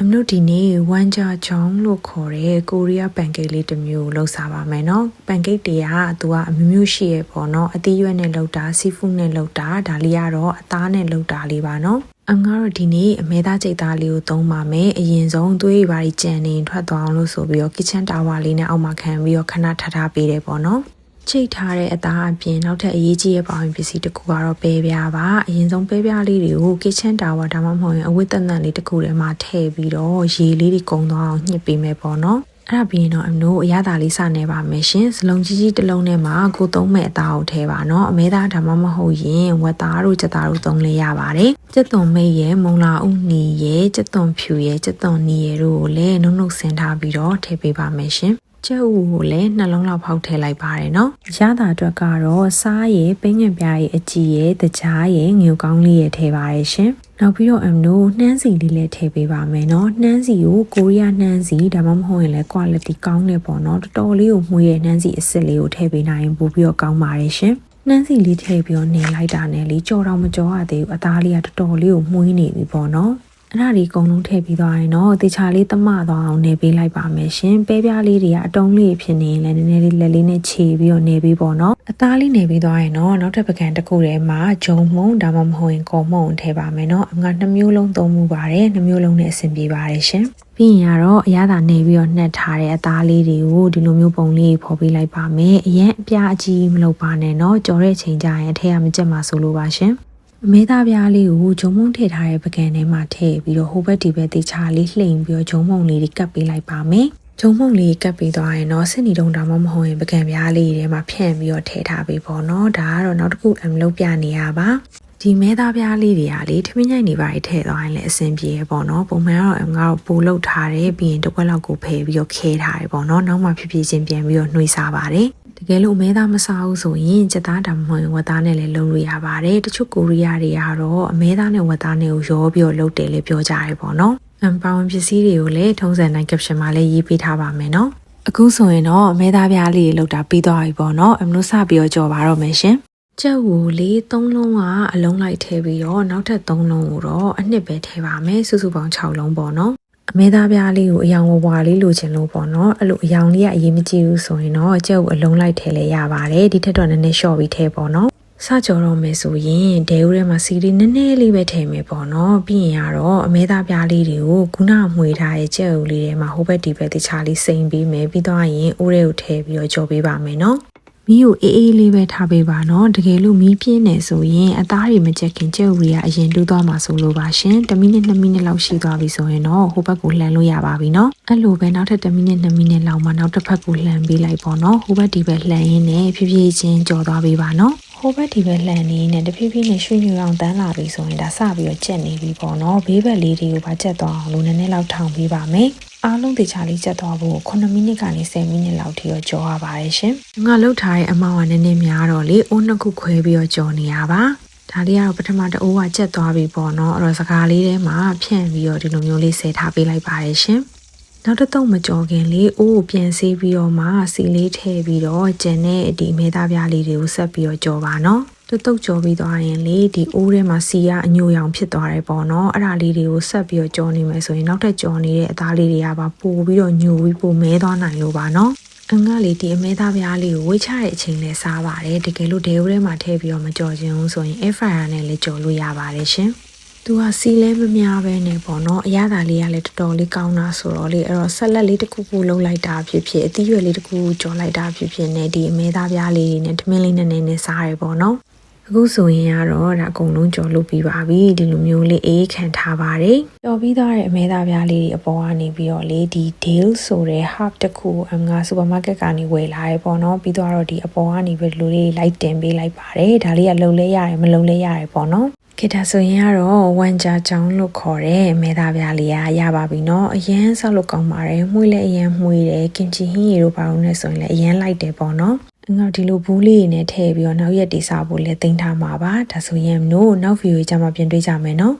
အမတို့ဒီနေ့ဝမ်ဂျာချောင်းလို့ခေါ်တဲ့ကိုရီးယားပန်ကိတ်လေးတစ်မျိုးလောက်စားပါမယ်နော်ပန်ကိတ်တွေကသူကအမျိုးမျိုးရှိရပေါ့နော်အသီးရွက်နဲ့လောက်တာစီဖူးနဲ့လောက်တာဒါလေးကတော့အသားနဲ့လောက်တာလေးပါနော်အငါတို့ဒီနေ့အမဲသားကြိတ်သားလေးကိုသုံးပါမယ်အရင်ဆုံးသွေးရပါးကြံနေထွက်သွားအောင်လို့ဆိုပြီးတော့ kitchen tower လေးနဲ့အောက်မှာခံပြီးတော့ခဏထားထားပေးတယ်ပေါ့နော် ချိတ်ထားတဲ့အသားအပြင်နောက်ထပ်အရေးကြီးတဲ့ပါဝင်ပစ္စည်းတစ်ခုကတော့ပဲပြားပါအရင်ဆုံးပဲပြားလေးတွေကို kitchen tower ဒါမှမဟုတ်ရင်အဝတ်သက်သက်လေးတစ်ခုထဲမှာထည့်ပြီးတော့ရေလေးတွေကုံသွားအောင်ညှစ်ပေးမယ်ပေါ့နော်အဲ့ဒါပြီးရင်တော့အနိုးအရသာလေးစနေပါမယ်ရှင်စလုံးကြီးကြီးတစ်လုံးထဲမှာကိုသုံးမဲ့အသားကိုထည့်ပါနော်အမဲသားဒါမှမဟုတ်ရင်ဝက်သားတို့ကြက်သားတို့သုံးလေးရပါတယ်ကြက်သွန်မိတ်ရဲ့မုံလာဥနီရဲ့ကြက်သွန်ဖြူရဲ့ကြက်သွန်နီရဲ့တို့ကိုလည်းနှုတ်နှုတ်ဆင်းထားပြီးတော့ထည့်ပေးပါမယ်ရှင် ကျုပ်ကိုလည်းနှလုံးလောက်ဖောက်ထည့်လိုက်ပါတယ်နော်ရတာအတွက်ကတော့စားရည်ပိငင်ပြားရည်အကြည်ရည်တကြားရည်ငြူကောင်းလေးရည်ထည့်ပါတယ်ရှင်နောက်ပြီးတော့အမ်တို့နှမ်းစီလေးလည်းထည့်ပေးပါမယ်နော်နှမ်းစီကိုကိုရီးယားနှမ်းစီဒါမှမဟုတ်ရင်လည်း quality ကောင်းတယ်ပေါ့နော်တော်တော်လေးကိုမှုရဲ့နှမ်းစီအစ်စ်လေးကိုထည့်ပေးနိုင်ရင်ပို့ပြီးတော့ကောင်းပါတယ်ရှင်နှမ်းစီလေးထည့်ပြီးတော့နေလိုက်တာနဲ့လေကြော်တော့မကြော်ရသေးဘူးအသားလေးကတော်တော်လေးကိုမှုနေပြီပေါ့နော် အဲ့ဒါဒီအကုန်လုံးထည့်ပြီးသွားရင်တော့တေချာလေးတမသွားအောင်နေပေးလိုက်ပါမယ်ရှင်ပဲပြားလေးတွေကအတုံးလေးဖြစ်နေရင်လည်းနည်းနည်းလေးလက်လေးနဲ့ခြေပြီးတော့နေပေးပေါ့နော်အသားလေးနေပြီးသွားရင်တော့နောက်ထပ်ပကံတစ်ခုထဲမှာဂျုံမုံဒါမှမဟုတ်ရင်ကော်မုံထည့်ပါမယ်နော်အငါနှစ်မျိုးလုံးသုံးမှုပါတယ်နှစ်မျိုးလုံးနဲ့အဆင်ပြေပါတယ်ရှင်ပြီးရင်ကတော့အရသာနေပြီးတော့နှက်ထားတဲ့အသားလေးတွေကိုဒီလိုမျိုးပုံလေးဖော်ပေးလိုက်ပါမယ်အရင်အပြားအကြီးမလုပ်ပါနဲ့နော်ကြော်တဲ့ချိန်ကျရင်အထက်ကမကြက်မှာဆိုလိုပါရှင် အမေသားပြားလေးကိုဂျုံမုံထည့်ထားတဲ့ပကံထဲမှာထည့်ပြီးတော့ဟိုဘက်ဒီဘက်တေချာလေးလှိမ်ပြီးတော့ဂျုံမုံလေးတွေကပ်ပေးလိုက်ပါမယ်။ဂျုံမုံလေးကပ်ပေးသွားရင်တော့စစ်နီတုံးတောင်မှမဟုတ်ရင်ပကံပြားလေးတွေထဲမှာဖြန့်ပြီးတော့ထည့်ထားပေးပေါ့နော်။ဒါကတော့နောက်တစ်ခုအမလုပ်ပြနေရပါ။ဒီမဲသားပြားလေးတွေကလေထမင်းညိုင်နေပါထည့်သွားရင်လည်းအဆင်ပြေရပေါ့နော်ပုံမှန်ကတော့ငါတို့ပို့လုတ်ထားတယ်ပြီးရင်တစ်ခွက်လောက်ကိုဖယ်ပြီးတော့ခဲထားတယ်ပေါ့နော်နောက်မှဖြစ်ဖြစ်ချင်းပြန်ပြီးတော့နှွေးစားပါတယ်တ ကယ်လို့အမဲသားမစားဘူးဆိုရင်စက်သားဒါမှမဟုတ်ဝက်သားနဲ့လည်းလုံလို့ရပါတယ်တချို့ကိုရီးယားတွေကတော့အမဲသားနဲ့ဝက်သားနဲ့ကိုရောပြီးတော့လုပ်တယ်လေပြောကြတယ်ပေါ့နော်အမ်ပါဝင်ပစ္စည်းတွေကိုလည်းထုံးစံတိုင်း caption မှာလည်းရေးပေးထားပါမယ်နော်အခုဆိုရင်တော့အမဲသားပြားလေးတွေလောက်တာပြီးသွားပြီပေါ့နော်အမလို့စပြီးတော့ကြော်ပါတော့မယ်ရှင်ကျက်ဝူလေး၃လုံးကအလုံးလိုက်ထည့်ပြီးတော့နောက်ထပ်၃လုံးကိုတော့အနှစ်ပဲထည့်ပါမယ်စုစုပေါင်း6လုံးပေါ့နော် အမဲသားပြားလေးကိုအယောင်ဝဝလေးလိုချင်လို့ပေါ့နော်အဲ့လိုအယောင်လေးကအရေးမကြီးဘူးဆိုရင်တော့ကျက်ဝူအလုံးလိုက်ထည့်လဲရပါတယ်ဒီထက်တော့နည်းနည်း short ပြီးထည့်ပေါ့နော်စကြော်တော့မယ်ဆိုရင်ဒဲဦးထဲမှာစီလေးနည်းနည်းလေးပဲထည့်မယ်ပေါ့နော်ပြီးရင်ကတော့အမဲသားပြားလေးတွေကိုခုနမှွေထားတဲ့ကြက်ဦးလေးထဲမှာဟိုဘက်ဒီဘက်တခြားလေးစိမ်ပြီးမယ်ပြီးတော့ရင်အိုးထဲကိုထည့်ပြီးတော့ကြော်ပေးပါမယ်နော် မီးကိုအေးအေးလေးပဲထားပေးပါနော်တကယ်လို့မီးပြင်းနေဆိုရင်အသားတွေမကြက်ခင်ကြက်ဦးတွေကအရင်တူးသွားမှာဆိုလို့ပါရှင်1မိနစ်2မိနစ်လောက်ရှိသွားပြီဆိုရင်တော့ဟိုဘက်ကိုလှန်လို့ရပါပြီနော်အဲ့လိုပဲနောက်ထပ်1မိနစ်2မိနစ်လောက်မှနောက်တစ်ဖက်ကိုလှန်ပေးလိုက်ပေါ့နော်ဟိုဘက်ဒီဘက်လှန်ရင်းနဲ့ဖြည်းဖြည်းချင်းကြော်သွားပေးပါနော်ဟိုဘက်ဒီဘက်လှန်နေနဲ့တဖြည်းဖြည်းနဲ့ရွှေညူအောင်တန်းလာပြီဆိုရင်ဒါစပြီးတော့ကြက်နေပြီပေါ့နော်ဘေးဘက်လေးတွေကိုပါကြက်သွားအောင်လို့နည်းနည်းလောက်ထောင်ပေးပါမယ် အားလုံးတေချာလေးကြက်သွားဖို့9မိနစ်ကနေ10မိနစ်လောက်ထိတော့ကြော်ရပါတယ်ရှင်။ငါလှုပ်ထားတဲ့အမောင်ကနည်းနည်းများတော့လေအိုးနှစ်ခုခွဲပြီးတော့ကြော်နေရပါ။ဒါလေးကတော့ပထမတအိုးကကြက်သွားပြီပေါ့နော်။အဲ့တော့စကားလေးထဲမှာဖြန့်ပြီးတော့ဒီလိုမျိုးလေးဆဲထားပေးလိုက်ပါတယ်ရှင်။နောက်တစ်တော့မကြော်ခင်လေးအိုးကိုပြန်ဆေးပြီးတော့မှစီလေးထည့်ပြီးတော့ကျန်တဲ့ဒီမဲသားပြားလေးတွေကိုဆက်ပြီးတော့ကြော်ပါနော်။ တုတ်တုတ်ကြော်ပြီးသွားရင်လေဒီအိုးထဲမှာစီကအညိုရောင်ဖြစ်သွားတယ်ပေါ့နော်အဲ့ဒါလေးတွေကိုဆက်ပြီးတော့ကြော်နေမယ်ဆိုရင်နောက်ထပ်ကြော်နေတဲ့အသားလေးတွေကပါပို့ပြီးတော့ညိုပြီးပို့မဲသွားနိုင်လို့ပါနော်အငါလေးဒီအမဲသားပြားလေးကိုဝေးချတဲ့အချိန်လဲစားပါတယ်တကယ်လို့ဒဲဦးထဲမှာထည့်ပြီးတော့မကြော်ခြင်းဘူးဆိုရင် air fryer နဲ့လည်းကြော်လို့ရပါတယ်ရှင်သူကစီလဲမများပဲနဲ့ပေါ့နော်အရသာလေးကလည်းတော်တော်လေးကောင်းတာဆိုတော့လေအဲ့တော့ဆက်လက်လေးတစ်ခုခုလုံးလိုက်တာဖြစ်ဖြစ်အသီးရွက်လေးတစ်ခုကြော်လိုက်တာဖြစ်ဖြစ်နဲ့ဒီအမဲသားပြားလေးတွေနဲ့ထမင်းလေးနဲ့နဲ့နဲ့စားရပေါ့နော် အခုဆိုရင်ကတော့ဒါအကုန်လုံးကြော်လုပ်ပြီးပါပြီဒီလိုမျိုးလေးအေးခံထားပါတယ်ကြော်ပြီးသားတဲ့အမဲသားပြားလေးတွေအပေါ်ကနေပြီးတော့လေဒီ deal ဆိုတဲ့ half တစ်ခုအငါ supermarket ကနေဝယ်လာရပေါ့နော်ပြီးတော့ဒီအပေါ်ကနေပြီးလူလေးလိုက်တင်ပေးလိုက်ပါတယ်ဒါလေးကလုံလဲရတယ်မလုံလဲရတယ်ပေါ့နော်ခေတ္တဆိုရင်ကတော့ဝမ်ဂျာချောင်းလို့ခေါ်တဲ့မဲသားပြားလေးကရပါပြီเนาะအရန်ဆောက်လို့ကောင်းပါတယ်မှုလည်းအရန်မှုတယ်ကင်ချီဟင်းရီတို့ပါအောင်နဲ့ဆိုရင်လည်းအရန်လိုက်တယ်ပေါ့เนาะ ငါဒီလိုဘူးလေးတွေနဲ့ထည့်ပြီးတော့နောက်ရက်တိစားဖို့လည်းတင်ထားမှာပါဒါဆိုရင်နို့နောက်ဗီဒီယိုကြမှာပြင်တွေ့ကြမယ်နော်